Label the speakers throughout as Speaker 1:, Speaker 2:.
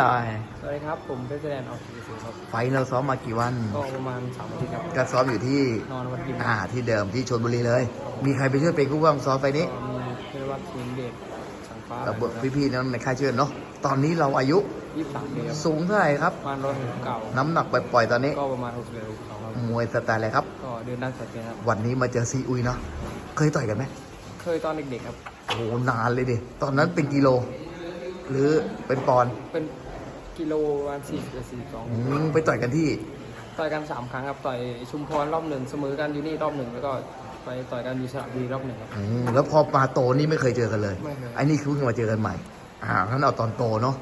Speaker 1: ได้
Speaker 2: สวัสดีครับ ผมเพชรแสดงออกทีวีครับ
Speaker 1: ไฟท์เราซ้อมมากี่วัน
Speaker 2: ก็ประมาณสามอาทิตย์ครับ
Speaker 1: ก็ซ้อมอยู่ที่
Speaker 2: นอนวันกิน
Speaker 1: อ่าที่เดิมที่ชลบุรีเลย มีใครไปช่วยเป็นกู้บ้างซ้อมไฟท์นี้
Speaker 2: ก็มีเพื่อนว่าทีมเด็กสังฟ้า
Speaker 1: กับพี่ๆนั้นในค่ายเชิญเนาะตอนนี้เราอายุ
Speaker 2: ยี่สิบสามปีครับ
Speaker 1: สูงเท่าไหร่ครับ
Speaker 2: ประมาณร้อยหกเก่า
Speaker 1: น้ำหนักปล่อยๆตอนนี้
Speaker 2: ก็ประมาณหกสิบเอ็ดหกสองครับ
Speaker 1: มวยสไตล์อะไรครับ
Speaker 2: ก็เดินด้านสายเกมครับ
Speaker 1: วันนี้มาเจอซีอุยเนาะเคยต่อยกันไหม
Speaker 2: เคยตอนเด็กๆครับ
Speaker 1: โอ้โหนานเลยดิตอนนั้นเป็นกิโล หรือเป็นปอนด์
Speaker 2: เป็นกิโลประมาณสี่สิบสี่สอง
Speaker 1: อืมไปต่อยกันที่
Speaker 2: ต่อยกันสามครั้งครับต่อยชุมพรรอบหนึ่งเสมอกันอยู่นี่รอบหนึ่งแล้วก็ไปต่อยกันอยู่สระบุรีรอบหนึ่งครับ
Speaker 1: อืมแล้วพอมาโตนี่ไม่เคยเจอกันเลย
Speaker 2: ไม่เคย
Speaker 1: ไอ้นี่คือเพิ่งมาเจอกันใหม่อ่าท่านเอาตอนโตเนาะ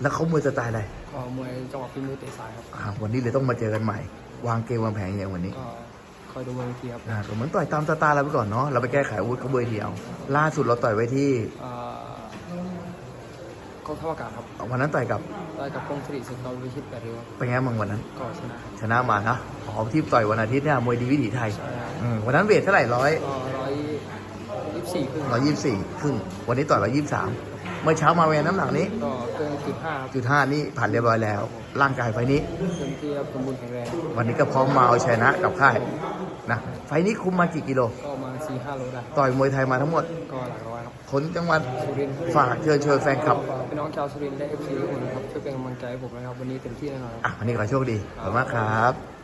Speaker 1: แล้วเขามวยสไตล์อะไร
Speaker 2: ก็มวยจังหวะฝีมือเตะซ้ายครับ
Speaker 1: อ่าวันนี้เลยต้องมาเจอกันใหม่ วางเกมวางแผนอย่างวันนี้
Speaker 2: ก็คอยดูบนเวทีครับ
Speaker 1: อ่าก็เหมือนต่อยตามสไตล์เราไปก่อนเนาะเราไปแก้ไขอาวุธเขาเบอร์เดียวล่าสุดเราต่อยไว้ที่
Speaker 2: เอ่อ กองทัพอากาศครับ
Speaker 1: วันนั้นต่อยกับ
Speaker 2: ได้กับกองสิริสุขเราวิชิตแปดริ้วครับ
Speaker 1: เป็นไงบ้างวันนั้น
Speaker 2: ก็ชนะครับ
Speaker 1: ชนะมานะอ๋อที่ต่อยวันอาทิตย์เนี่ยมวยดีวิถีไทย
Speaker 2: ใช่ครับ
Speaker 1: อืมวันนั้นเวทเท่าไหร่ร้อย
Speaker 2: ก็ร้อยยี่สิบสี่ครึ่ง
Speaker 1: ร้อยยี่สิบสี่ครึ่งวันนี้ต่อยร้อยยี่สิบสามเมื่อเช้ามาเวทน้ำหนักนี้
Speaker 2: ก็เกินจุดห้า
Speaker 1: จุดห้านี่ผ่านเรียบร้อยแล้ว ร่างกายไฟนี้
Speaker 2: เต็มที่ครับสมบูรณ์แข็งแรง
Speaker 1: วันนี้ก็พร้อมมาเอาชนะกับค่ายนะไฟนี้คุมมากี่กิโล
Speaker 2: ก็ประมาณสี่ห้าโลได้
Speaker 1: ต่อยมวยไทยมาทั้งหมด
Speaker 2: ก็หลายร้อย ครับ
Speaker 1: คนจังหวัด
Speaker 2: สุรินทร์
Speaker 1: ฝากเชิญชวนแฟนคลับ
Speaker 2: ฝากพี่น้องชาวสุรินทร์และเอฟซีทุกคนนะครับช่วยเป็นกำลังใจให้ผมนะครับ วันนี้เต็มที่แน่นอนครับ
Speaker 1: อะวันนี้ขอโชคดีขอบคุณมากครับ